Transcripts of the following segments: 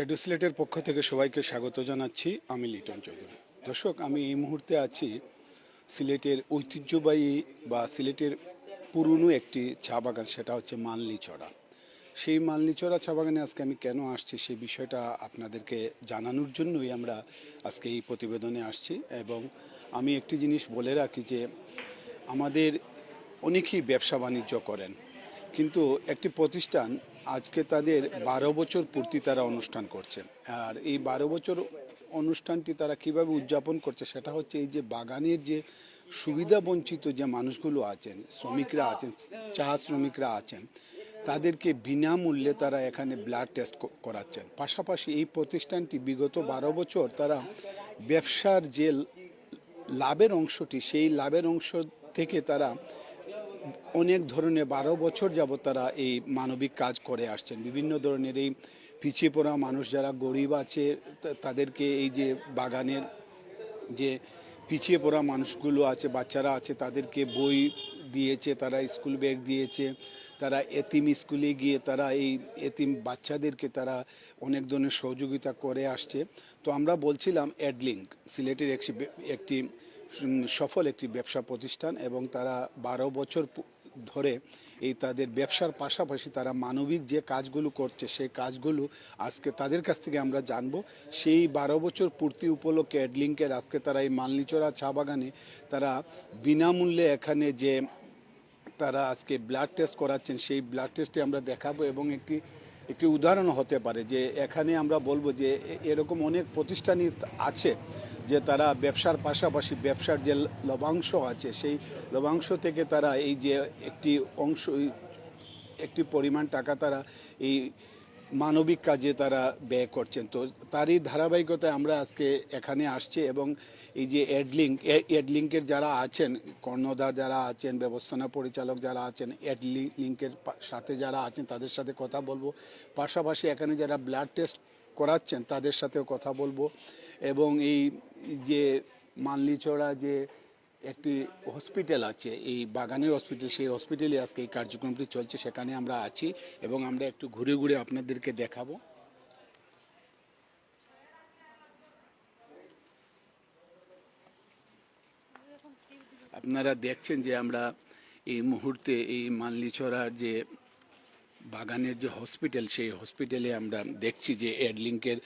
Shadow সিলেটের পক্ষ থেকে সবাইকে স্বাগত জানাচ্ছি। আমি লিটন চৌধুরী। দর্শক, আমি এই মুহূর্তে আছি সিলেটের ঐতিহ্যবাহী বা সিলেটের পুরনো একটি চা বাগান, সেটা হচ্ছে মানলিচড়া সেই মালনিচড়া চা বাগানে আজকে আমি কেন আসছি সেই বিষয়টা আপনাদেরকে জানানোর জন্যই আমরা আজকে এই প্রতিবেদনে আসছি এবং আমি একটি জিনিস বলে রাখি যে, আমাদের অনেকেই ব্যবসা বাণিজ্য করেন, কিন্তু একটি প্রতিষ্ঠান আজকে তাদের বারো বছর পূর্তি তারা অনুষ্ঠান করছেন। আর এই বারো বছর অনুষ্ঠানটি তারা কীভাবে উদযাপন করছে সেটা হচ্ছে এই যে বাগানের যে সুবিধা বঞ্চিত যে মানুষগুলো আছেন, শ্রমিকরা আছেন, চা শ্রমিকরা আছেন, তাদেরকে বিনামূল্যে তারা এখানে ব্লাড টেস্ট করাচ্ছেন। পাশাপাশি এই প্রতিষ্ঠানটি বিগত বারো বছর তারা ব্যবসার যে লাভের অংশটি, সেই লাভের অংশ থেকে তারা অনেক ধরনের বারো বছর যাবত তারা এই মানবিক কাজ করে আসছেন। বিভিন্ন ধরনের এই পিছিয়ে পড়া মানুষ যারা গরিব আছে তাদেরকে এই যে বাগানের যে পিছিয়ে পড়া মানুষগুলো আছে, বাচ্চারা আছে, তাদেরকে বই দিয়েছে, তারা স্কুল ব্যাগ দিয়েছে, তারা এতিম স্কুলে গিয়ে তারা এই এতিম বাচ্চাদেরকে তারা অনেক ধরনের সহযোগিতা করে আসছে। তো আমরা বলছিলাম অ্যাডলিঙ্ক সিলেটের একটি সফল একটি ব্যবসা প্রতিষ্ঠান এবং তারা বারো বছর ধরে এই তাদের ব্যবসার পাশাপাশি তারা মানবিক যে কাজগুলো করছে সেই কাজগুলো আজকে তাদের কাছ থেকে আমরা জানব। সেই বারো বছর পূর্তি উপলক্ষে অ্যাডলিঙ্কের আজকে তারা এই মালনিচড়া চা বাগানে তারা বিনামূল্যে এখানে যে তারা আজকে ব্লাড টেস্ট করাচ্ছেন, সেই ব্লাড টেস্টে আমরা দেখাবো এবং একটি একটি উদাহরণ হতে পারে যে এখানে আমরা বলব যে এরকম অনেক প্রতিষ্ঠানই আছে যে তারা ব্যবসার পাশাপাশি ব্যবসার যে লবাংশ আছে, সেই লবাংশ থেকে তারা এই যে একটি অংশ, একটি পরিমাণ টাকা তারা এই মানবিক কাজে তারা ব্যয় করছেন। তো তারই ধারাবাহিকতায় আমরা আজকে এখানে আসছি এবং এই যে এডলিঙ্ক এডলিঙ্কের যারা আছেন, কর্ণধার যারা আছেন, ব্যবস্থাপনা পরিচালক যারা আছেন এডলিঙ্কের সাথে যারা আছেন, তাদের সাথে কথা বলব। পাশাপাশি এখানে যারা ব্লাড টেস্ট করাচ্ছেন, তাদের সাথেও কথা বলব। এবং এই যে মানলিচড়া যে একটি হসপিটাল আছে, এই বাগানের হসপিটাল সেই হসপিটালে আজকে এই কার্যক্রমটি চলছে, সেখানে আমরা আছি এবং আমরা একটু ঘুরে ঘুরে আপনাদেরকে দেখাবো। আপনারা দেখছেন যে আমরা এই মুহূর্তে এই মানলিছড়ার যে বাগানের যে হসপিটাল সেই হসপিটালে আমরা দেখছি যে এডলিঙ্কের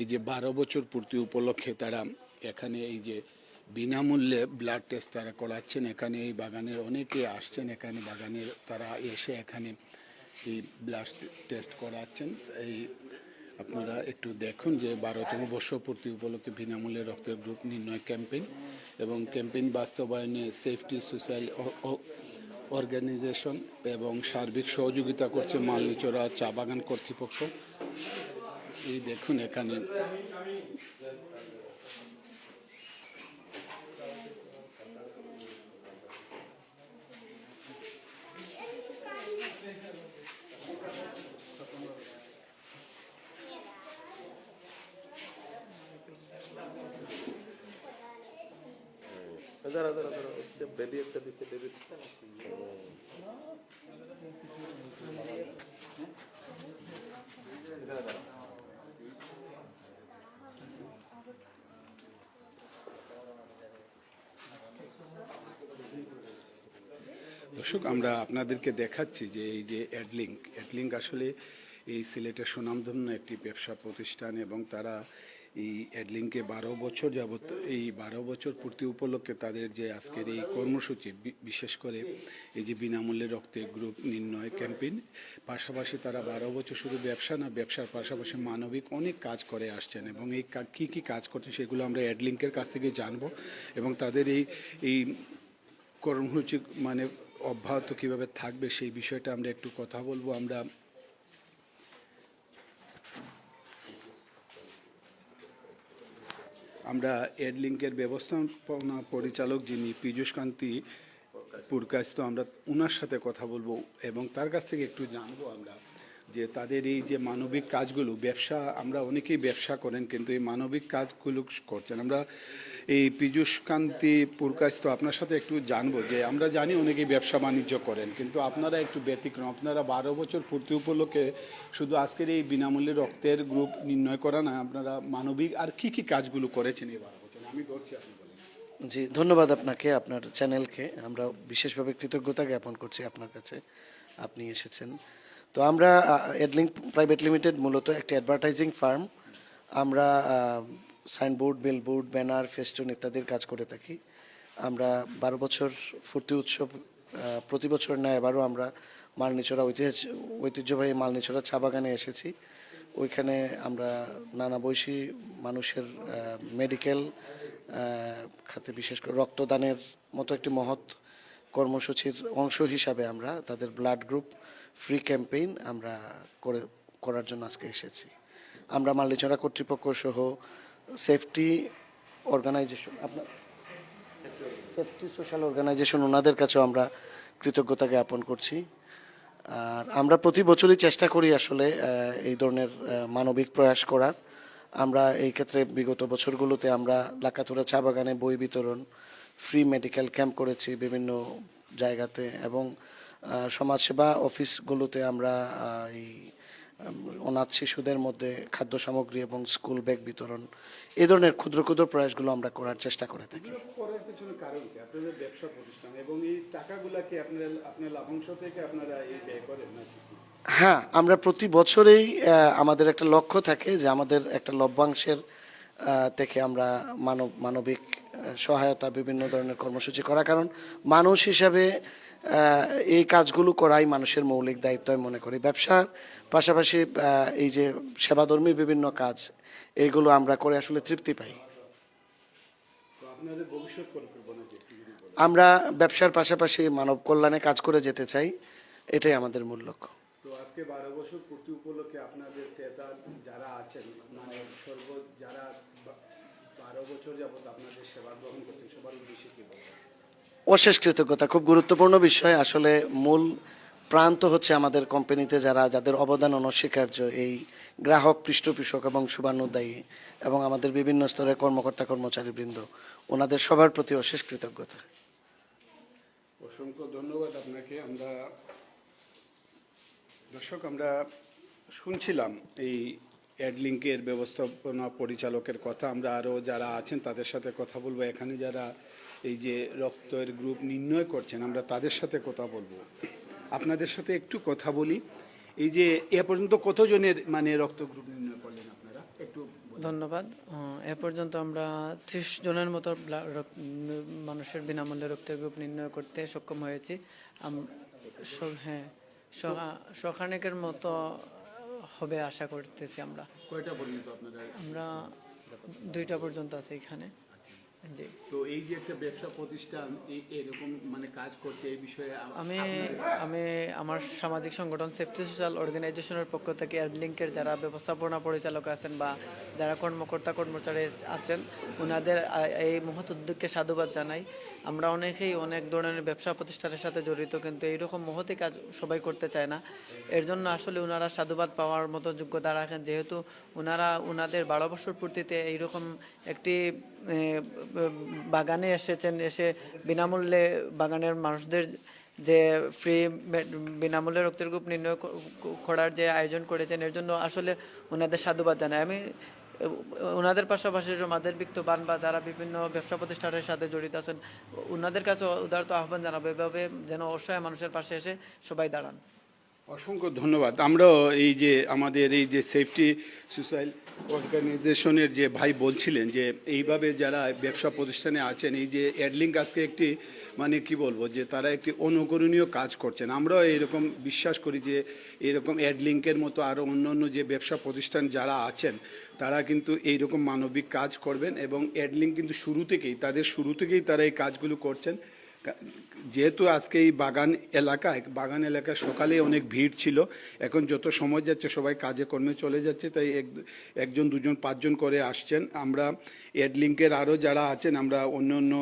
এই যে বারো বছর পূর্তি উপলক্ষে তারা এখানে এই যে বিনামূল্যে ব্লাড টেস্ট তারা করাচ্ছেন। এখানে এই বাগানের অনেকে আসছেন, এখানে বাগানের তারা এসে এখানে এই ব্লাড টেস্ট করাচ্ছেন। এই আপনারা একটু দেখুন যে বারোতম বর্ষপূর্তি উপলক্ষে বিনামূল্যে রক্তের গ্রুপ নির্ণয় ক্যাম্পেইন এবং ক্যাম্পেইন বাস্তবায়নে সেফটি সোশ্যাল অর্গানাইজেশন এবং সার্বিক সহযোগিতা করছে মালনিচড়া চা বাগান কর্তৃপক্ষ। এই দেখুন এখানে। দাঁড়া দাঁড়া দাঁড়া বেবি একটা বেবি দর্শক, আমরা আপনাদেরকে দেখাচ্ছি যে এই যে অ্যাডলিঙ্ক অ্যাডলিঙ্ক আসলে এই সিলেটের সুনামধন্য একটি ব্যবসা প্রতিষ্ঠান এবং তারা এই অ্যাডলিঙ্কে বারো বছর যাবত এই বারো বছর পূর্তি উপলক্ষে তাদের যে আজকের এই কর্মসূচি বিশেষ করে এই যে বিনামূল্যে রক্তে গ্রুপ নির্ণয় ক্যাম্পেইন, পাশাপাশি তারা বারো বছর শুধু ব্যবসা না, ব্যবসার পাশাপাশি মানবিক অনেক কাজ করে আসছেন এবং এই কা- কি কাজ করছেন সেগুলো আমরা অ্যাডলিঙ্কের কাছ থেকে জানব এবং তাদের এই এই কর্মসূচি মানে অব্যাহত কীভাবে থাকবে সেই বিষয়টা আমরা একটু কথা বলব। আমরা আমরা এডলিঙ্কের ব্যবস্থাপনা পরিচালক যিনি পীযূষ কান্তি পুরকাস্ত আমরা ওনার সাথে কথা বলব এবং তার কাছ থেকে একটু জানব আমরা যে তাদের এই যে মানবিক কাজগুলো, ব্যবসা, আমরা অনেকেই ব্যবসা করেন কিন্তু এই মানবিক কাজগুলো করছেন। আমরা এই পীযূষ কান্তি পুরকাশ তো আপনার সাথে একটু জানব যে আমরা জানি অনেকেই ব্যবসা বাণিজ্য করেন, কিন্তু আপনারা একটু ব্যতিক্রম। আপনারা বারো বছর পূর্তি উপলক্ষে শুধু আজকের এই বিনামূল্যে রক্তের গ্রুপ নির্ণয় করা না, আপনারা মানবিক আর কি কি কাজগুলো করেছেন এই বারো বছর? আমি ধরছি আপনি জি, ধন্যবাদ আপনাকে, আপনার চ্যানেলকে। আমরা বিশেষভাবে কৃতজ্ঞতা জ্ঞাপন করছি আপনার কাছে। আপনি এসেছেন। তো আমরা এডলিঙ্ক প্রাইভেট লিমিটেড মূলত একটি অ্যাডভার্টাইজিং ফার্ম আমরা সাইনবোর্ড, বিলবোর্ড, ব্যানার, ফেস্টুন ইত্যাদির কাজ করে থাকি। আমরা বারো বছর ফুর্তি উৎসব প্রতি বছর নেয় এবারও আমরা মালনিচড়া ঐতিহ্য, ঐতিহ্যবাহী মালনিচড়া চা বাগানে এসেছি। ওইখানে আমরা নানা বয়সী মানুষের মেডিকেল খাতে বিশেষ করে রক্তদানের মতো একটি মহৎ কর্মসূচির অংশ হিসাবে আমরা তাদের ব্লাড গ্রুপ ফ্রি ক্যাম্পেইন আমরা করে, করার জন্য আজকে এসেছি। আমরা মাল্লিচড়া কর্তৃপক্ষ সহ সেফটি অর্গানাইজেশন আপনার সেফটি সোশ্যাল অর্গানাইজেশন ওনাদের কাছেও আমরা কৃতজ্ঞতা জ্ঞাপন করছি। আর আমরা প্রতি বছরই চেষ্টা করি আসলে এই ধরনের মানবিক প্রয়াস করার। আমরা এই ক্ষেত্রে বিগত বছরগুলোতে আমরা লাকাতুরা চা বাগানে বই বিতরণ ফ্রি মেডিকেল ক্যাম্প করেছি বিভিন্ন জায়গাতে এবং সমাজসেবা অফিসগুলোতে আমরা এই অনাথ শিশুদের মধ্যে খাদ্য সামগ্রী এবং স্কুল ব্যাগ বিতরণ এ ধরনের ক্ষুদ্র ক্ষুদ্র প্রয়াসগুলো আমরা করার চেষ্টা করে থাকি। এগুলো করার পিছনে কারণ কি? আপনাদের ব্যবসা প্রতিষ্ঠান এবং এই টাকাগুলা কি আপনার আপনার লাভাংশ থেকে আপনারা এই ব্যয় করেন নাকি? হ্যাঁ আমরা প্রতি বছরেই আমাদের একটা লক্ষ্য থাকে যে আমাদের একটা লভ্যাংশের থেকে আমরা মানব মানবিক সহায়তা বিভিন্ন ধরনের কর্মসূচি করা। কারণ মানুষ হিসাবে এই কাজগুলো করাই মানুষের মৌলিক দায়িত্ব আমি মনে করি। ব্যবসার পাশাপাশি এই যে সেবাধর্মী বিভিন্ন কাজ এইগুলো আমরা করে আসলে তৃপ্তি পাই। আমরা ব্যবসার পাশাপাশি মানব কল্যাণে কাজ করে যেতে চাই এটাই আমাদের মূল লক্ষ্য। তো আজকে বারো বছর পূর্তি উপলক্ষে আপনাদের ক্রেতা যারা আছেন মানে সর্ব যারা বারো বছর যাবত আপনাদের সেবা গ্রহণ করছেন সবার অশেষ কৃতজ্ঞতা, খুব গুরুত্বপূর্ণ বিষয়। আসলে মূল প্রান্ত হচ্ছে আমাদের কোম্পানিতে যারা, যাদের অবদান অনস্বীকার্য, এই গ্রাহক, পৃষ্ঠপোষক এবং শুভানুদায়ী এবং আমাদের বিভিন্ন স্তরের কর্মকর্তা, কর্মচারীবৃন্দ, ওনাদের সবার প্রতি অশেষ কৃতজ্ঞতা। অসংখ্য ধন্যবাদ আপনাকে। আমরা, দর্শক, আমরা শুনছিলাম এই অ্যাডলিঙ্কের ব্যবস্থাপনা পরিচালকের কথা। আমরা আরও যারা আছেন তাদের সাথে কথা বলব। এখানে যারা এই যে রক্তের গ্রুপ নির্ণয় করছেন আমরা তাদের সাথে কথা বলব। আপনাদের সাথে একটু কথা বলি। এই যে এ পর্যন্ত কতজনের মানে রক্ত গ্রুপ নির্ণয় করলেন আপনারা? একটু ধন্যবাদ। এ পর্যন্ত আমরা ত্রিশ জনের মতো মানুষের বিনামূল্যে রক্তের গ্রুপ নির্ণয় করতে সক্ষম হয়েছি। হ্যাঁ শখানেকের মতো হবে আশা করতেছি আমরা। কয়টা পর্যন্ত আপনারা আমরা দুইটা পর্যন্ত আছে এখানে। তো এই যে একটা ব্যবসা প্রতিষ্ঠান এরকম মানে কাজ করছে এই বিষয়ে আমি আমি আমার সামাজিক সংগঠন সেফটি সোশ্যাল অর্গানাইজেশনের পক্ষ থেকে অ্যাডলিঙ্কের যারা ব্যবস্থাপনা পরিচালক আছেন বা যারা কর্মকর্তা কর্মচারী আছেন ওনাদের এই মহৎ উদ্যোগকে সাধুবাদ জানাই। আমরা অনেকেই অনেক ধরনের ব্যবসা প্রতিষ্ঠানের সাথে জড়িত কিন্তু এইরকম মহতি কাজ সবাই করতে চায় না। এর জন্য আসলে ওনারা সাধুবাদ পাওয়ার মতো যোগ্যতা রাখেন যেহেতু ওনারা ওনাদের বারো বছর পূর্তিতে এইরকম একটি বাগানে এসেছেন, এসে বিনামূল্যে বাগানের মানুষদের যে ফ্রি বিনামূল্যে রক্তের গ্রুপ নির্ণয় করার যে আয়োজন করেছেন, এর জন্য আসলে ওনাদের সাধুবাদ জানাই। আমি ওনাদের পাশাপাশি আমাদের বিত্তবান বা যারা বিভিন্ন ব্যবসা প্রতিষ্ঠানের সাথে জড়িত আছেন ওনাদের কাছে উদারত আহ্বান জানাব। এভাবে যেন অসহায় মানুষের পাশে এসে সবাই দাঁড়ান। অসংখ্য ধন্যবাদ। আমরাও এই যে আমাদের এই যে সেফটি সোসাইল অর্গানাইজেশনের যে ভাই বলছিলেন যে এইভাবে যারা ব্যবসা প্রতিষ্ঠানে আছেন, এই যে অ্যাডলিঙ্ক আজকে একটি মানে কি বলব যে তারা একটি অনুকরণীয় কাজ করছেন। আমরাও এরকম বিশ্বাস করি যে এরকম অ্যাডলিঙ্কের মতো আরও অন্য অন্য যে ব্যবসা প্রতিষ্ঠান যারা আছেন, তারা কিন্তু এইরকম মানবিক কাজ করবেন এবং অ্যাডলিঙ্ক কিন্তু শুরু থেকেই, তাদের শুরু থেকেই তারা এই কাজগুলো করছেন। যেহেতু আজকে এই বাগান এলাকায় বাগান এলাকায় সকালে অনেক ভিড় ছিল, এখন যত সময় যাচ্ছে সবাই কাজে কর্মে চলে যাচ্ছে, তাই এক, একজন, দুজন, পাঁচজন করে আসছেন। আমরা এডলিঙ্কের আরও যারা আছেন, আমরা অন্য অন্য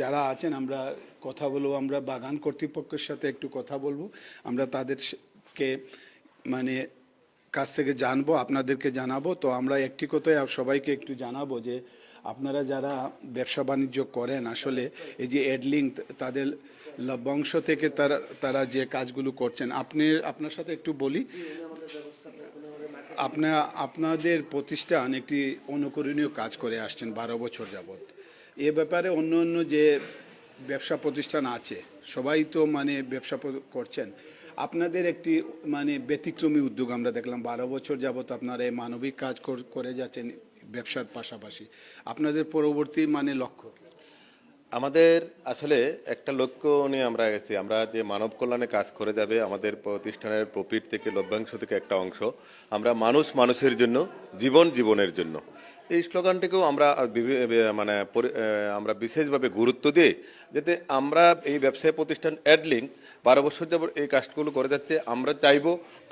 যারা আছেন, আমরা কথা বলব, আমরা বাগান কর্তৃপক্ষের সাথে একটু কথা বলব। আমরা তাদেরকে মানে কাছ থেকে জানব, আপনাদেরকে জানাব। তো আমরা একটি আর সবাইকে একটু জানাব যে আপনারা যারা ব্যবসা বাণিজ্য করেন, আসলে এই যে এডলিং তাদের লভ্যাংশ থেকে তারা তারা যে কাজগুলো করছেন, আপনি, আপনার সাথে একটু বলি। আপনা, আপনাদের প্রতিষ্ঠান একটি অনুকরণীয় কাজ করে আসছেন বারো বছর যাবৎ। এ ব্যাপারে অন্য অন্য যে ব্যবসা প্রতিষ্ঠান আছে, সবাই তো মানে ব্যবসা করছেন। আপনাদের একটি মানে ব্যতিক্রমী উদ্যোগ আমরা দেখলাম, বারো বছর যাবৎ আপনারা এই মানবিক কাজ করে যাচ্ছেন। ব্যবসার পাশাপাশি। আপনাদের পরবর্তী মানে লক্ষ্য? আমাদের আসলে একটা লক্ষ্য নিয়ে আমরা গেছি। আমরা যে মানব কল্যাণে কাজ করে যাবে, আমাদের প্রতিষ্ঠানের প্রফিট থেকে লভ্যাংশ থেকে একটা অংশ। আমরা মানুষ মানুষের জন্য, জীবন জীবনের জন্য। এই স্লোগানটিকেও আমরা মানে আমরা বিশেষভাবে গুরুত্ব দিই, যাতে আমরা এই ব্যবসায় প্রতিষ্ঠান অ্যাডলিঙ্ক বারো বছর যাবত এই কাজগুলো করে যাচ্ছে, আমরা চাইব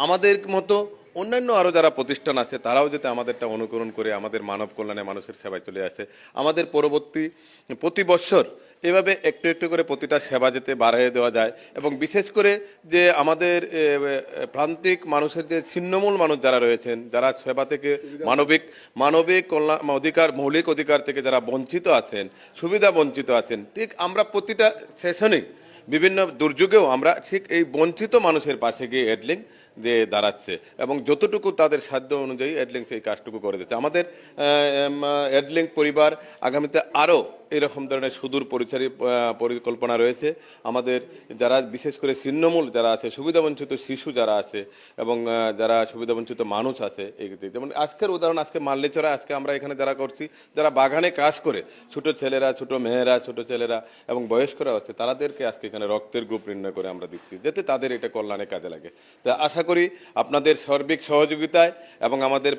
আমাদের মতো অন্যান্য আরও যারা প্রতিষ্ঠান আছে, তারাও যাতে আমাদেরটা অনুকরণ করে আমাদের মানব কল্যাণে মানুষের সেবায় চলে আসে। আমাদের পরবর্তী প্রতি বছর এভাবে একটু একটু করে প্রতিটা সেবা যেতে বাড়িয়ে দেওয়া যায় এবং বিশেষ করে যে আমাদের প্রান্তিক মানুষের যে ছিন্নমূল মানুষ যারা রয়েছেন, যারা সেবা থেকে মানবিক মানবিক কল্যাণ অধিকার, মৌলিক অধিকার থেকে যারা বঞ্চিত আছেন, সুবিধা বঞ্চিত আছেন, ঠিক আমরা প্রতিটা সেশনেই বিভিন্ন দুর্যোগেও আমরা ঠিক এই বঞ্চিত মানুষের পাশে গিয়ে এডলিং যে দাঁড়াচ্ছে এবং যতটুকু তাদের সাধ্য অনুযায়ী এডলিং সেই কাজটুকু করে দিচ্ছে। আমাদের এডলিং পরিবার আগামীতে আরও এরকম ধরনের সুদূর পরিচারি পরিকল্পনা রয়েছে। আমাদের যারা, বিশেষ করে ছিন্নমূল যারা আছে, সুবিধাবঞ্চিত শিশু যারা আছে এবং যারা সুবিধাবঞ্চিত মানুষ আছে, এই যেমন আজকের উদাহরণ, আজকে মাল্লিচড়া আজকে আমরা এখানে যারা করছি, যারা বাগানে কাজ করে, ছোট ছেলেরা, ছোট মেয়েরা, ছোট ছেলেরা এবং বয়স্করা আছে তাদেরকে আজকে এখানে রক্তের গ্রুপ নির্ণয় করে আমরা দিচ্ছি, যাতে তাদের এটা কল্যাণে কাজে লাগে। তা আশা করি আপনাদের সার্বিক সহযোগিতায় এবং আমাদের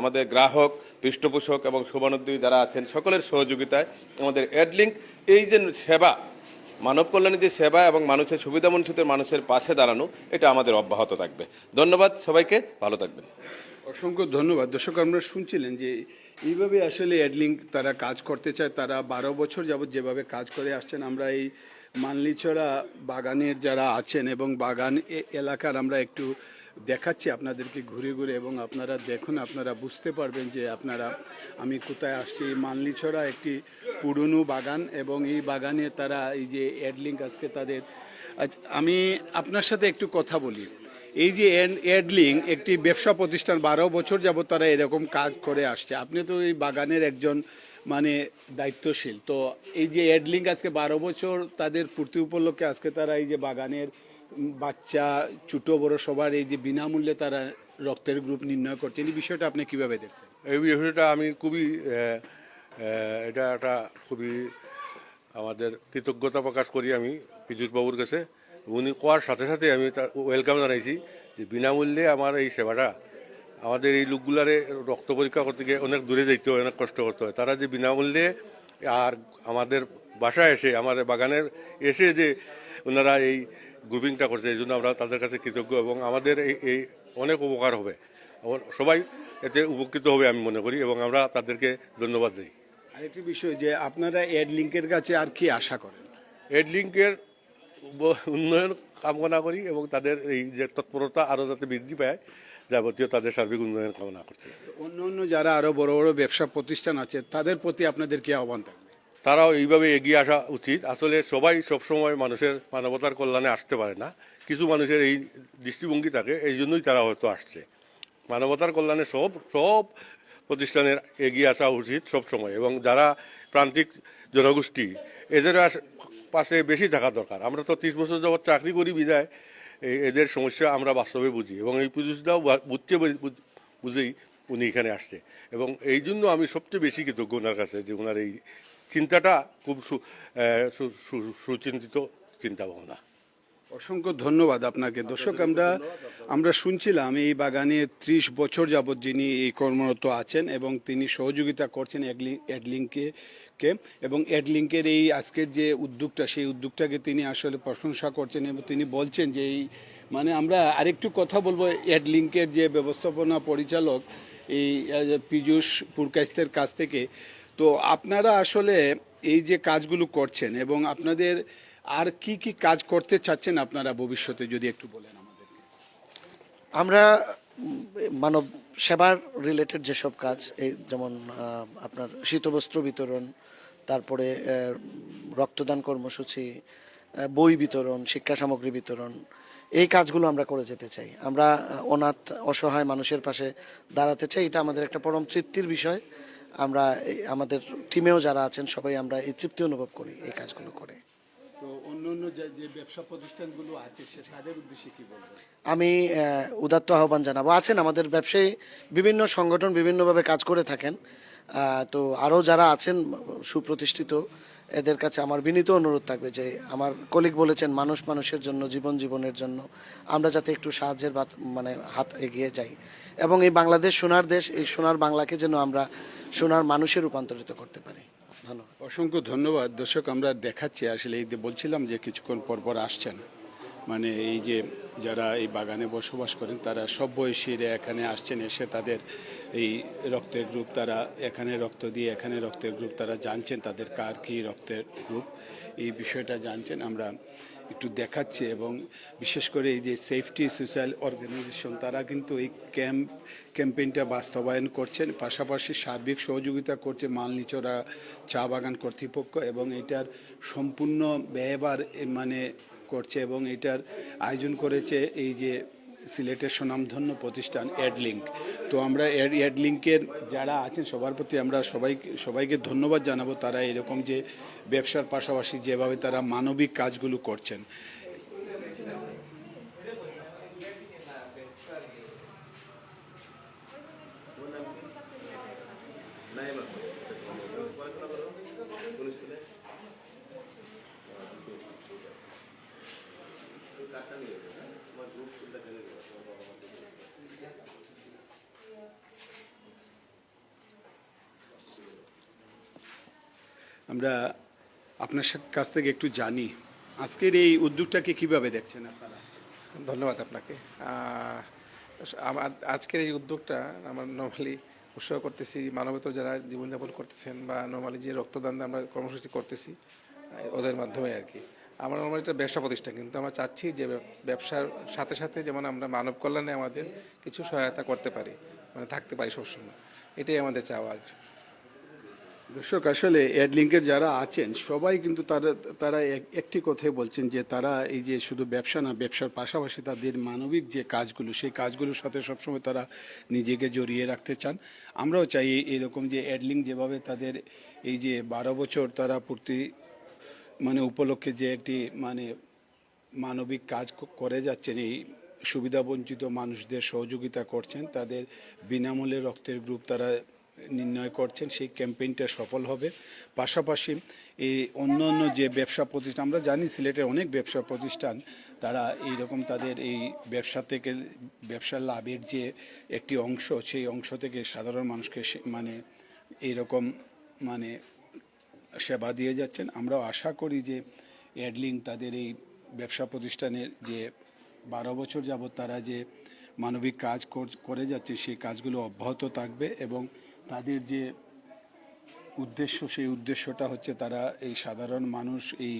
আমাদের গ্রাহক, পৃষ্ঠপোষক এবং শুভানুদ্যোগী যারা আছেন, সকলের সহযোগিতায় আমাদের অ্যাডলিঙ্ক এই যে সেবা, মানব কল্যাণের যে সেবা এবং মানুষের সুবিধা বঞ্চিত মানুষের পাশে দাঁড়ানো, এটা আমাদের অব্যাহত থাকবে। ধন্যবাদ সবাইকে, ভালো থাকবেন। অসংখ্য ধন্যবাদ। দর্শক, আমরা শুনছিলেন যে এইভাবে আসলে অ্যাডলিং তারা কাজ করতে চায়। তারা বারো বছর যাবত যেভাবে কাজ করে আসছেন, আমরা এই মানলিছড়া বাগানের যারা আছেন এবং বাগান এলাকার আমরা একটু দেখাচ্ছি আপনাদেরকে ঘুরে ঘুরে এবং আপনারা দেখুন, আপনারা বুঝতে পারবেন যে আপনারা, আমি কোথায় আসছি। মানলিছড়া একটি পুরনো বাগান এবং এই বাগানে তারা এই যে অ্যাডলিং আজকে তাদের আমি আপনার সাথে একটু কথা বলি। এই যে এডলিং একটি ব্যবসা প্রতিষ্ঠান, বারো বছর যাবত তারা এরকম কাজ করে আসছে। আপনি তো এই বাগানের একজন মানে দায়িত্বশীল। তো এই যে এডলিং আজকে বারো বছর তাদের পূর্তি উপলক্ষে আজকে তারা এই যে বাগানের বাচ্চা, ছোট, বড় সবার এই যে বিনামূল্যে তারা রক্তের গ্রুপ নির্ণয় করছেন এই বিষয়টা আপনি কীভাবে দেখছেন? এই বিষয়টা আমি খুবই এটা একটা খুবই আমাদের কৃতজ্ঞতা প্রকাশ করি আমি পীযুষবাবুর কাছে। উনি কোয়ার সাথে সাথে আমি ওয়েলকাম জানাইছি যে বিনামূল্যে আমার এই সেবাটা, আমাদের এই লোকগুলারে রক্ত পরীক্ষা করতে গিয়ে অনেক দূরে যেতে হয়, অনেক কষ্ট করতে হয়। তারা যে বিনামূল্যে আর আমাদের বাসায় এসে, আমাদের বাগানের এসে যে ওনারা এই গ্রুপিংটা করছে এই জন্য আমরা তাদের কাছে কৃতজ্ঞ এবং আমাদের এই এই অনেক উপকার হবে। এবং সবাই এতে উপকৃত হবে আমি মনে করি এবং আমরা তাদেরকে ধন্যবাদ দিই। আরেকটি বিষয় যে আপনারা এডলিংকের কাছে আর কি আশা করেন? এডলিঙ্কের ব- উন্নয়ন কামনা করি এবং তাদের এই যে তৎপরতা আরও যাতে বৃদ্ধি পায় যাবতীয় তাদের সার্বিক উন্নয়ন কামনা করছি। অন্য অন্য যারা আরও বড় বড় ব্যবসা প্রতিষ্ঠান আছে তাদের প্রতি আপনাদের কি আহ্বান থাকবে? তারাও এইভাবে এগিয়ে আসা উচিত। আসলে সবাই সবসময় মানুষের মানবতার কল্যাণে আসতে পারে না। কিছু মানুষের এই দৃষ্টিভঙ্গি থাকে, এই জন্যই তারা হয়তো আসছে। মানবতার কল্যাণে সব সব প্রতিষ্ঠানের এগিয়ে আসা উচিত সব সময় এবং যারা প্রান্তিক জনগোষ্ঠী, এদের পাশে বেশি থাকা দরকার। আমরা তো ত্রিশ বছর যাবৎ চাকরি করি বিদায় এদের সমস্যা আমরা বাস্তবে বুঝি এবং এই পুলিশদাও বুঝতে বুঝেই উনি এখানে আসছে। এবং এই জন্য আমি সবচেয়ে বেশি কৃতজ্ঞ ওনার কাছে যে ওনার এই চিন্তাটা খুব সুচিন্তিত চিন্তা ভাবনা অসংখ্য ধন্যবাদ আপনাকে। দর্শক, আমরা আমরা শুনছিলাম এই বাগানে ত্রিশ বছর যাবৎ যিনি এই কর্মরত আছেন এবং তিনি সহযোগিতা করছেন এডলিংকে কে এবং এডলিংকের এই আজকের যে উদ্যোগটা, সেই উদ্যোগটাকে তিনি আসলে প্রশংসা করছেন এবং তিনি বলছেন যে এই মানে আমরা আরেকটু কথা বলব এডলিংকের যে ব্যবস্থাপনা পরিচালক এই পীযূষ পুরকাইস্তের কাছ থেকে। তো আপনারা আসলে এই যে কাজগুলো করছেন এবং আপনাদের আর কি কি কাজ করতে চাচ্ছেন আপনারা ভবিষ্যতে যদি একটু বলেন আমরা মানব সেবার রিলেটেড যেসব কাজ, এই যেমন আপনার শীতবস্ত্র বিতরণ, তারপরে রক্তদান কর্মসূচি বই বিতরণ, শিক্ষা সামগ্রী বিতরণ, এই কাজগুলো আমরা করে যেতে চাই। আমরা অনাথ, অসহায় মানুষের পাশে দাঁড়াতে চাই, এটা আমাদের একটা পরম তৃপ্তির বিষয়। আমরা আমাদের টিমেও যারা আছেন সবাই আমরা এই তৃপ্তি অনুভব করি এই কাজগুলো করে। তো অন্য অন্য যে যে ব্যবসা প্রতিষ্ঠানগুলো আছে সে তাদের উদ্দেশ্যে কি বলবেন আমি উদাত্ত আহ্বান জানাব। আছেন আমাদের ব্যবসায়ী বিভিন্ন সংগঠন বিভিন্নভাবে কাজ করে থাকেন। তো আরও যারা আছেন, সুপ্রতিষ্ঠিত, এদের কাছে আমার বিনীত অনুরোধ থাকবে যে আমার কলিগ বলেছেন মানুষ মানুষের জন্য, জীবন জীবনের জন্য আমরা যাতে একটু সাহায্যের মানে হাত এগিয়ে যাই। এবং এই বাংলাদেশ সোনার দেশ, এই সোনার বাংলাকে যেন আমরা সোনার মানুষে রূপান্তরিত করতে পারি। ধন্যবাদ। অসংখ্য ধন্যবাদ। দর্শক, আমরা দেখাচ্ছি, আসলে এই বলছিলাম যে কিছুক্ষণ পর পর আসছেন। মানে এই যে যারা এই বাগানে বসবাস করেন, তারা সব বয়সীরা এখানে আসছেন, এসে তাদের এই রক্তের গ্রুপ তারা এখানে রক্ত দিয়ে এখানে রক্তের গ্রুপ তারা জানছেন তাদের কার কী রক্তের গ্রুপ। এই বিষয়টা জানছেন, আমরা একটু দেখাচ্ছি এবং বিশেষ করে এই যে সেফটি সোশ্যাল অর্গানাইজেশন তারা কিন্তু এই ক্যাম্প, ক্যাম্পেইনটা বাস্তবায়ন করছেন। পাশাপাশি সার্বিক সহযোগিতা করছে মালনিচরা চা বাগান কর্তৃপক্ষ এবং এটার সম্পূর্ণ ব্যয়বার মানে করছে এবং এটার আয়োজন করেছে এই যে সিলেটের সুনামধন্য প্রতিষ্ঠান অ্যাডলিঙ্ক তো আমরা অ্যাড অ্যাডলিঙ্কের যারা আছেন, সবার প্রতি আমরা সবাই সবাইকে ধন্যবাদ জানাব তারা এরকম যে ব্যবসার পাশাপাশি যেভাবে তারা মানবিক কাজগুলো করছেন। আমরা আপনার কাছ থেকে একটু জানি। আজকের এই উদ্যোগটাকে কীভাবে দেখছেন আপনারা? ধন্যবাদ আপনাকে। আজকের এই উদ্যোগটা আমার নর্মালি উৎসাহ করতেছি, মানবতর যারা জীবনযাপন করতেছেন বা নর্মালি যে রক্তদান আমরা কর্মসূচি করতেছি ওদের মাধ্যমে আর কি। আমরা নর্মালি একটা ব্যবসা প্রতিষ্ঠান, কিন্তু আমরা চাচ্ছি যে ব্যবসার সাথে সাথে যেমন আমরা মানব কল্যাণে আমাদের কিছু সহায়তা করতে পারি মানে থাকতে পারি সবসময়। এটাই আমাদের চাওয়া। দর্শক, আসলে অ্যাডলিঙ্কের যারা আছেন, সবাই কিন্তু তারা তারা এক- একটি কথাই বলছেন যে তারা এই যে শুধু ব্যবসা না, ব্যবসার পাশাপাশি তাদের মানবিক যে কাজগুলো, সেই কাজগুলোর সাথে সবসময় তারা নিজেকে জড়িয়ে রাখতে চান। আমরাও চাই এরকম যে অ্যাডলিঙ্ক যেভাবে তাদের এই যে বারো বছর তারা পূর্তি মানে উপলক্ষে যে একটি মানে মানবিক কাজ করে যাচ্ছেন, এই সুবিধাবঞ্চিত মানুষদের সহযোগিতা করছেন, তাদের বিনামূল্যে রক্তের গ্রুপ তারা নির্ণয় করছেন, সেই ক্যাম্পেইনটা সফল হবে। পাশাপাশি এই অন্য অন্য যে ব্যবসা প্রতিষ্ঠান, আমরা জানি সিলেটের অনেক ব্যবসা প্রতিষ্ঠান, তারা এইরকম তাদের এই ব্যবসা থেকে ব্যবসার লাভের যে একটি অংশ, সেই অংশ থেকে সাধারণ মানুষকে মানে এইরকম মানে সেবা দিয়ে যাচ্ছেন। আমরাও আশা করি যে অ্যাডলিং তাদের এই ব্যবসা প্রতিষ্ঠানের যে বারো বছর যাবৎ তারা যে মানবিক কাজ করে যাচ্ছে, সেই কাজগুলো অব্যাহত থাকবে এবং তাদের যে উদ্দেশ্য, সেই উদ্দেশ্যটা হচ্ছে তারা এই সাধারণ মানুষ, এই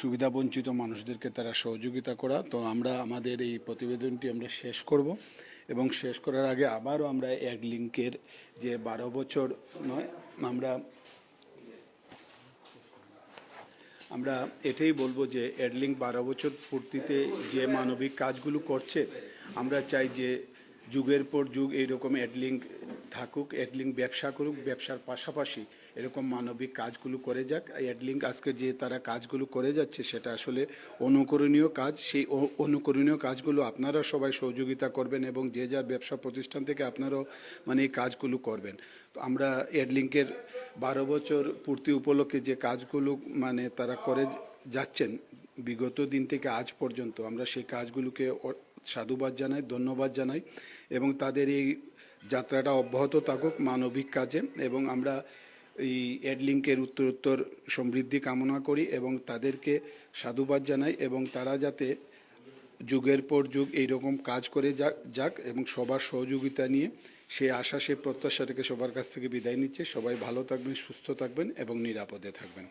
সুবিধাবঞ্চিত মানুষদেরকে তারা সহযোগিতা করা। তো আমরা আমাদের এই প্রতিবেদনটি আমরা শেষ করব এবং শেষ করার আগে আবারও আমরা এক লিঙ্কের যে বারো বছর নয়, আমরা আমরা এটাই বলব যে অ্যাডলিঙ্ক বারো বছর পূর্তিতে যে মানবিক কাজগুলো করছে, আমরা চাই যে যুগের পর যুগ এইরকম অ্যাডলিঙ্ক থাকুক অ্যাডলিঙ্ক ব্যবসা করুক, ব্যবসার পাশাপাশি এরকম মানবিক কাজগুলো করে যাক। অ্যাডলিঙ্ক আজকে যে তারা কাজগুলো করে যাচ্ছে সেটা আসলে অনুকরণীয় কাজ। সেই অনুকরণীয় কাজগুলো আপনারা সবাই সহযোগিতা করবেন এবং যে যার ব্যবসা প্রতিষ্ঠান থেকে আপনারাও মানে এই কাজগুলো করবেন। তো আমরা অ্যাডলিঙ্কের বারো বছর পূর্তি উপলক্ষে যে কাজগুলো মানে তারা করে যাচ্ছেন, বিগত দিন থেকে আজ পর্যন্ত আমরা সেই কাজগুলোকে সাধুবাদ জানাই, ধন্যবাদ জানাই এবং তাদের এই যাত্রাটা অব্যাহত থাকুক মানবিক কাজে এবং আমরা এই অ্যাডলিঙ্কের উত্তরোত্তর সমৃদ্ধি কামনা করি এবং তাদেরকে সাধুবাদ জানাই এবং তারা যাতে যুগের পর যুগ এইরকম কাজ করে যাক যাক এবং সবার সহযোগিতা নিয়ে সে আশা, সে প্রত্যাশাটাকে সবার কাছ থেকে বিদায় নিচ্ছে। সবাই ভালো থাকবেন, সুস্থ থাকবেন এবং নিরাপদে থাকবেন।